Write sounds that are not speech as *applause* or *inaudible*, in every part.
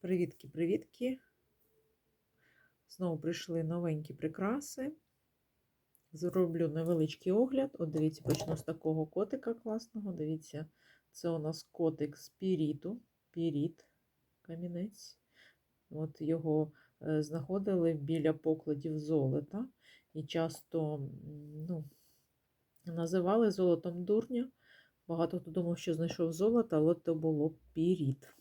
Привітки-привітки. Знову прийшли новенькі прикраси. Зроблю невеличкий огляд. От дивіться, почну з такого котика класного. Дивіться, це у нас котик з піріту. Піріт, камінець. От його е, знаходили біля покладів золота. І часто ну, називали золотом дурня. Багато хто думав, що знайшов золото, але то було піріт.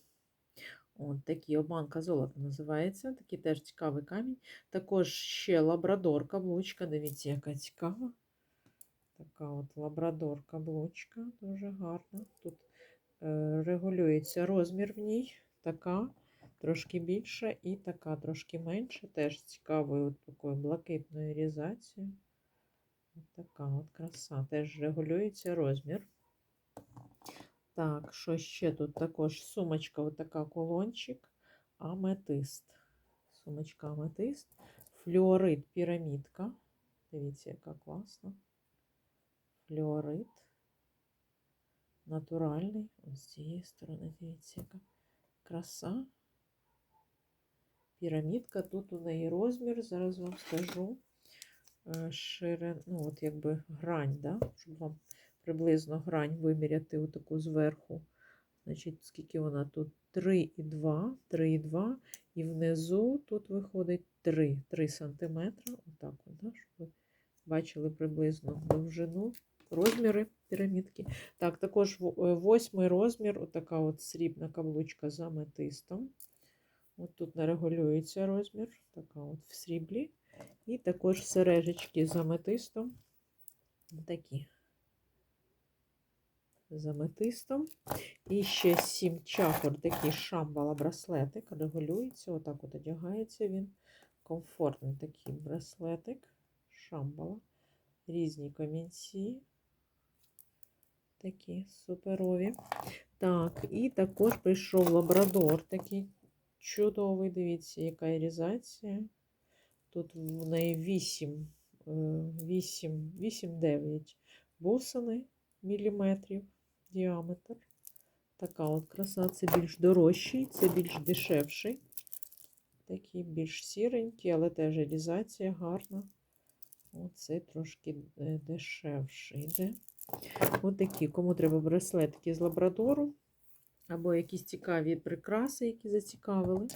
От такий обманка золота називається. Такий теж цікавий камінь. Також ще лабрадор каблучка. Дивіться, яка цікава. Така от лабрадор каблучка, дуже гарна. Тут е, регулюється розмір в ній. Така трошки більша і така трошки менша. Теж цікавою от такою блакитною різацією. От така от краса. Теж регулюється розмір. Так, що ще тут також сумочка, отака колончик, аметист. Сумочка аметист, флюорит, пірамідка. Дивіться, яка класна. Флюорит. Натуральний. Ось з цієї сторони, дивіться, яка краса. Пірамідка. Тут у неї розмір, зараз вам скажу. Ширин, ну, от якби грань, да? щоб вам приблизно грань виміряти отаку зверху. Значить, скільки вона тут? 3,2, 3,2. І внизу тут виходить 3 3 см. Отак, от, да, щоб ви бачили приблизно довжину, розміри пірамідки. Так, також восьмий розмір, отака от срібна каблучка з аметистом. От тут не регулюється розмір, така от в сріблі. І також сережечки з аметистом. Такі з аметистом. І ще сім чакор, такий шамбала браслетик, регулюється, отак от одягається він. Комфортний такий браслетик, шамбала, різні камінці. Такі суперові. Так, і також прийшов лабрадор такий чудовий. Дивіться, яка ірізація. Тут в неї 8, 8, 8-9 бусини міліметрів діаметр. Така от краса, це більш дорожчий, це більш дешевший. Такий більш сіренький, але теж реалізація гарна. Оцей трошки е, дешевший йде. Ось такі, кому треба браслетки з лабрадору, або якісь цікаві прикраси, які зацікавили.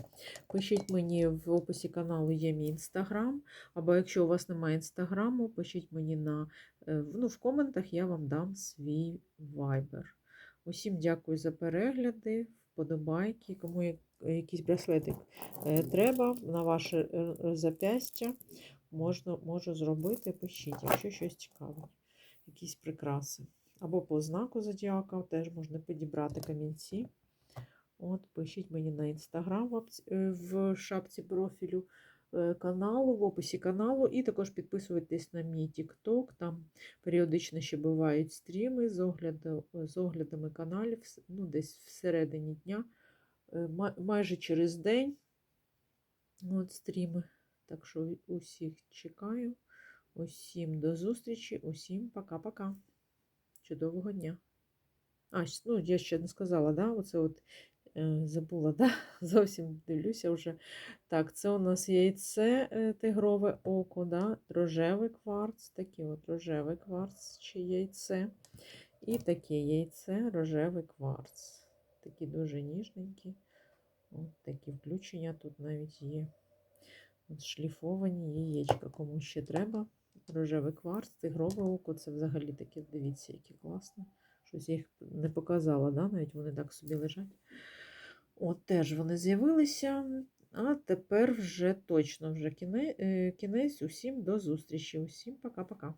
Пишіть мені в описі каналу є мій інстаграм. Або якщо у вас немає інстаграму, пишіть мені на, ну, в коментах, я вам дам свій вайбер. Усім дякую за перегляди, вподобайки. Кому якийсь браслетик е, треба на ваше е, запястя, можна, можу зробити. Пишіть, якщо щось цікаве, якісь прикраси. Або по знаку зодіака теж можна підібрати камінці. От, Пишіть мені на інстаграм в шапці профілю каналу, в описі каналу, і також підписуйтесь на мій TikTok. Там періодично ще бувають стріми з огляду, з оглядами каналів, ну, десь всередині дня, майже через день. От стріми. Так що усіх чекаю. Усім до зустрічі, усім пока-пока. Чудового дня. А, ну, я ще не сказала, да? Оце от забула, да? *laughs* Зовсім дивлюся вже. Так, це у нас яйце е, тигрове око, да? рожевий кварц, такий от рожевий кварц чи яйце. І таке яйце, рожевий кварц. Такі дуже ніжненькі. От такі включення тут навіть є. От Шліфовані яєчка, кому ще треба. Рожевий кварц, тигрове око. Це взагалі таке, дивіться, які класно. Щось я їх не показала, да? навіть вони так собі лежать. От теж вони з'явилися. А тепер вже точно вже кінець. Усім до зустрічі. Усім пока-пока.